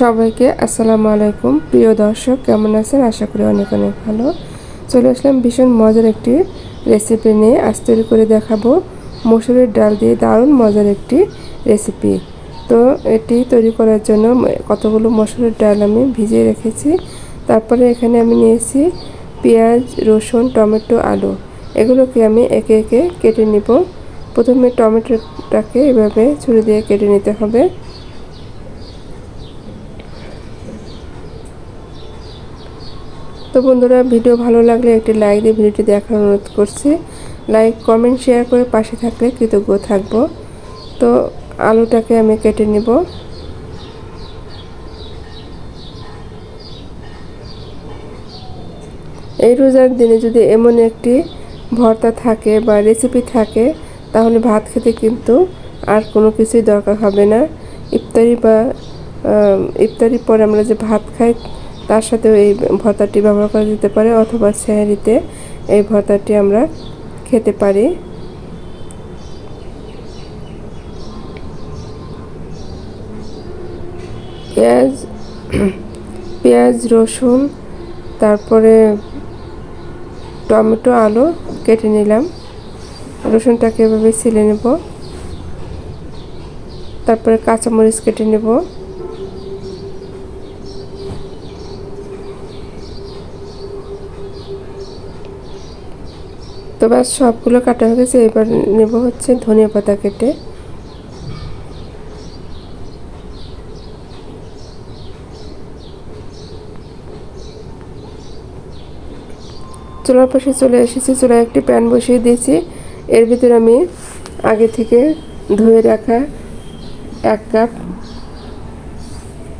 সবাইকে আসসালামু আলাইকুম। প্রিয় দর্শক, কেমন আছেন? আশা করি অনেক অনেক ভালো। চলে আসলাম ভীষণ মজার একটি রেসিপি নিয়ে। আজ তৈরি করে দেখাবো মসুরের ডাল দিয়ে দারুণ মজার একটি রেসিপি তো এটি তৈরি করার জন্য কতগুলো মসুরের ডাল আমি ভিজিয়ে রেখেছি। তারপরে এখানে আমি নিয়েছি পেঁয়াজ, রসুন, টমেটো, আলু। এগুলোকে আমি একে একে কেটে নিব। প্রথমে টমেটোটাকে এভাবে ছুরি দিয়ে কেটে নিতে হবে। তো বন্ধুরা, ভিডিও ভালো লাগলে একটি লাইক দিয়ে ভিডিওটি দেখার অনুরোধ করছি। লাইক কমেন্ট শেয়ার করে পাশে থাকলে কৃতজ্ঞ থাকব। তো আলুটাকে আমি কেটে নিব। এই রোজার দিনে যদি এমন একটি ভর্তা থাকে বা রেসিপি থাকে, তাহলে ভাত খেতে কিন্তু আর কোনো কিছুই দরকার হবে না। ইফতারি বা ইফতারির পরে আমরা যে ভাত খাই তার সাথেও এই ভর্তাটি ব্যবহার করা যেতে পারে, অথবা সেহারিতে এই ভর্তাটি আমরা খেতে পারি। পেঁয়াজ পেঁয়াজ, রসুন, তারপরে টমেটো, আলু কেটে নিলাম। রসুনটাকে এভাবে ছিলে নেব। তারপরে কাঁচামরিচ কেটে নেব। তো ব্যাস, সবগুলো কাটা হয়ে গেছে। এবার নেব হচ্ছে ধনিয়া পাতা কেটে। চুলার পাশে চলে এসেছি, চুলায় একটি প্যান বসিয়ে দিয়েছি। এর ভিতরে আমি আগে থেকে ধুয়ে রাখা এক কাপ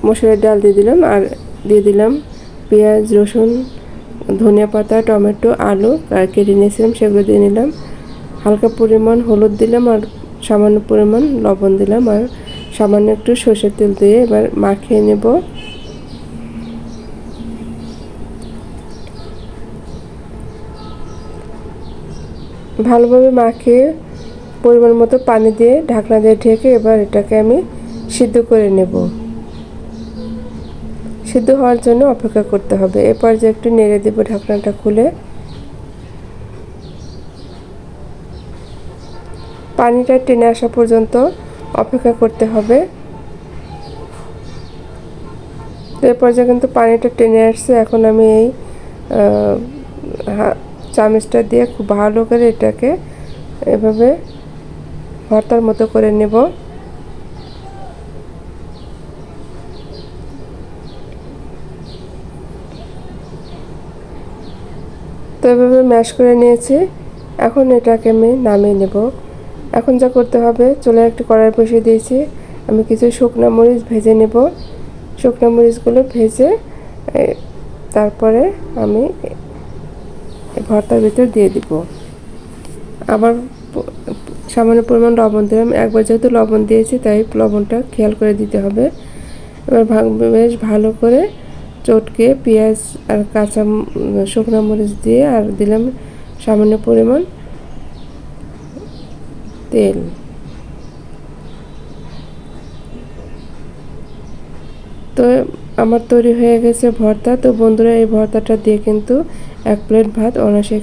মসুরের ডাল দিয়ে দিলাম, আর দিয়ে দিলাম পেঁয়াজ, রসুন ধনিয়া পাতা, টমেটো, আলু কেটে নিয়েছিলাম, সেগুলো দিয়ে নিলাম। হালকা পরিমাণ হলুদ দিলাম আর সামান্য পরিমাণ লবণ দিলাম আর সামান্য একটু সর্ষের তেল দিয়ে এবার মাখিয়ে নেব। ভালোভাবে মাখিয়ে পরিমাণ মতো পানি দিয়ে ঢাকনা দিয়ে ঢেকে এবার এটাকে আমি সিদ্ধ করে নেব। সিদ্ধ হওয়ার জন্য অপেক্ষা করতে হবে। এরপর যে একটু নেড়ে দেব ঢাকনাটা খুলে। পানিটা টেনে আসা পর্যন্ত অপেক্ষা করতে হবে। এরপর যে কিন্তু পানিটা টেনে আসছে। এখন আমি এই চামচটা দিয়ে খুব ভালো করে এটাকে এভাবে ভর্তার মতো করে নেব। তো এভাবে ম্যাশ করে নিয়েছি। এখন এটাকে আমি নামিয়ে নেব। এখন যা করতে হবে চলে একটি কড়াই বসিয়ে দিয়েছি। আমি কিছু শুকনো মরিচ ভেজে নেব। শুকনো মরিচগুলো ভেজে তারপরে আমি ভর্তার ভিতর দিয়ে দিব। আবার সামান্য পরিমাণ লবণ দিলাম। একবার যেহেতু লবণ দিয়েছি, তাই লবণটা খেয়াল করে দিতে হবে। এবার বেশ ভালো করে চটকে, পেঁয়াজ আর কাঁচা শুকনো মরিচ দিয়ে আর দিলাম সামান্য পরিমাণ তেল। তো আমার তৈরি হয়ে গেছে ভর্তা। তো বন্ধুরা, এই ভর্তাটা দিয়ে কিন্তু এক প্লেট ভাত অনায়াসে